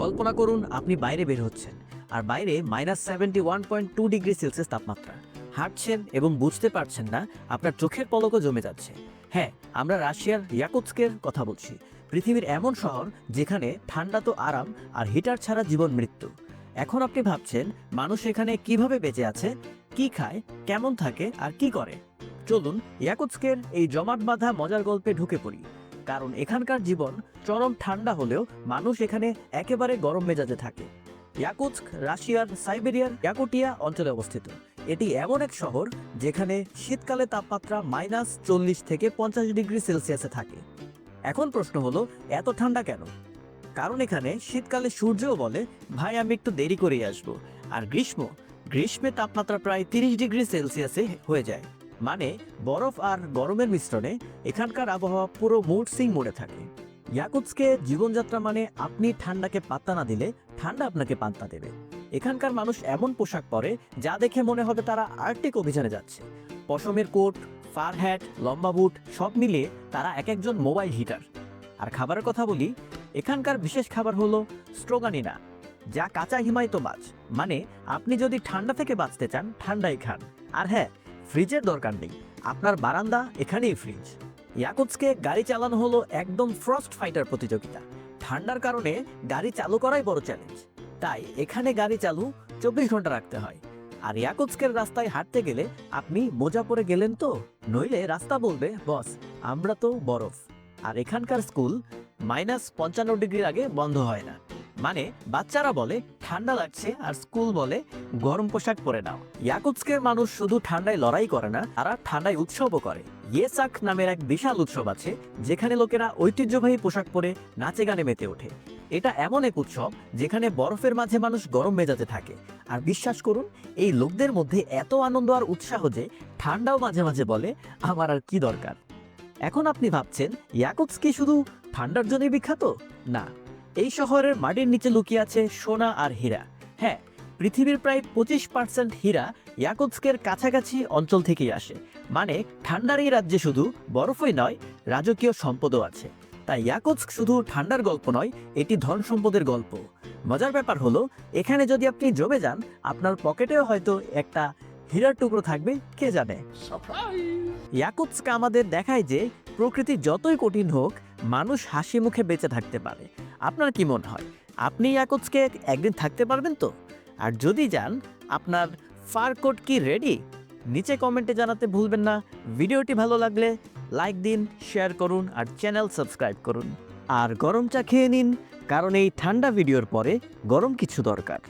কল্পনা করুন আপনি বাইরে বের হচ্ছেন, আর বাইরে minus seventy one point two degree Celsius তাপমাত্রা। হাঁটছেন এবং বুঝতে পারছেন না আপনার চোখের পলকও জমে যাচ্ছে। হ্যাঁ আমরা রাশিয়ার ইয়াকুৎস্কের কথা বলছি। পৃথিবীর এমন শহর যেখানে ঠান্ডা তো আরাম আর হিটার ছাড়া জীবন মৃত্যু। এখন আপনি ভাবছেন, মানুষ এখানে কীভাবে বেঁচে আছে, কি খায়, কেমন থাকে আর কি করে? চলুন ইয়াকুৎস্কের এই জমাট বাঁধা মজার গল্পে ঢুকে পড়ি। কারণ এখানকার জীবন চরম ঠান্ডা হলেও মানুষ এখানে একেবারে গরম মেজাজে থাকে। ইয়াকুৎস্ক রাশিয়ার, সাইবেরিয়ার, ইয়াকুটিয়া অঞ্চলে অবস্থিত। এটি এমন এক শহর যেখানে শীতকালে তাপমাত্রা মাইনাস চল্লিশ থেকে পঞ্চাশ ডিগ্রি সেলসিয়াসে থাকে। এখন প্রশ্ন হলো, এত ঠান্ডা কেন? কারণ এখানে শীতকালে সূর্যও বলে, ভাই, আমি একটু দেরি করেই আসব। আর গ্রীষ্ম, গ্রীষ্মে তাপমাত্রা প্রায় তিরিশ ডিগ্রি সেলসিয়াসে হয়ে যায়। মানে বরফ আর গরমের মিশ্রণে এখানকার আবহাওয়া পুরো মুড সিং মোড়ে থাকে। ইয়াকুৎসকে জীবনযাত্রা মানে আপনি ঠান্ডাকে পাত্তা না দিলে ঠান্ডা আপনাকে পাত্তা দেবে। এখানকার মানুষ এমন পোশাক পরে যা দেখে মনে হবে তারা আর্টিক অভিযানে যাচ্ছে। পশমের কোট, ফার হ্যাট, লম্বা বুট সব মিলিয়ে তারা এক একজন মোবাইল হিটার। আর খাবারের কথা বলি, এখানকার বিশেষ খাবার হলো স্ট্রোগানিনা, যা কাঁচা হিমায়িত মাছ। মানে আপনি যদি ঠান্ডা থেকে বাঁচতে চান, ঠান্ডাই খান। আর হ্যাঁ ফ্রিজের দরকার নেই। আপনার বারান্দা এখানেই ফ্রিজ। ইয়াকুৎসকে গাড়ি চালানো হলো একদম ফ্রস্ট ফাইটার প্রতিযোগিতা। ঠান্ডার কারণে গাড়ি চালু করাই বড় চ্যালেঞ্জ তাই এখানে গাড়ি চালু চব্বিশ ঘণ্টা রাখতে হয়। আর ইয়াকুৎসকের রাস্তায় হাঁটতে গেলে আপনি মোজা পরে গেলেন তো? নইলে রাস্তা বলবে, বস, আমরা তো বরফ। আর এখানকার স্কুল মাইনাস পঞ্চান্ন ডিগ্রির আগে বন্ধ হয় না। মানে বাচ্চারা বলে, ঠান্ডা লাগছে আর স্কুল বলে, গরম পোশাক পরে নাও। ইয়াকুৎসকের মানুষ শুধু ঠান্ডায় লড়াই করে না, তারা ঠান্ডায় উৎসবও করে। ইয়েসাক নামের এক বিশাল উৎসব আছে, যেখানে লোকেরা ঐতিহ্যবাহী পোশাক পরে নাচে গানে মেতে ওঠে। এটা এমন এক উৎসব, যেখানে বরফের মাঝে মানুষ গরম মেজাজে থাকে। আর বিশ্বাস করুন, এই লোকদের মধ্যে এত আনন্দ আর উৎসাহ যে ঠান্ডাও মাঝে মাঝে বলে, আমার আর কি দরকার? এখন আপনি ভাবছেন ইয়াকুৎস কি শুধু ঠান্ডার জন্যই বিখ্যাত? না এই শহরের মাটির নিচে লুকিয়ে আছে সোনা আর হীরা। হ্যাঁ পৃথিবীর প্রায় পঁচিশ পার্সেন্ট হীরা ইয়াকুৎস্কের কাছাকাছি অঞ্চল থেকেই আসে। মানে ঠান্ডার এই রাজ্যে শুধু বরফই নয় রাজকীয় সম্পদও আছে। তাই ইয়াকুৎস্ক শুধু ঠান্ডার গল্প নয় এটি ধন সম্পদের গল্প। মজার ব্যাপার হলো এখানে যদি আপনি জমে যান আপনার পকেটেও হয়তো একটা হীরার টুকরো থাকবে কে জানে? ইয়াকুৎস্ক আমাদের দেখায় যে প্রকৃতি যতই কঠিন হোক মানুষ হাসি মুখে বেঁচে থাকতে পারে। আপনার কি মনে হয়? আপনি একচকে একদিন থাকতে পারবেন তো? আর যদি যান, আপনার ফার কোড কি রেডি? নিচে কমেন্টে জানাতে ভুলবেন না। ভিডিওটি ভালো লাগলে লাইক দিন, শেয়ার করুন আর চ্যানেল সাবস্ক্রাইব করুন। আর গরম চা খেয়ে নিন, কারণ এই ঠান্ডা ভিডিওর পরে গরম কিছু দরকার।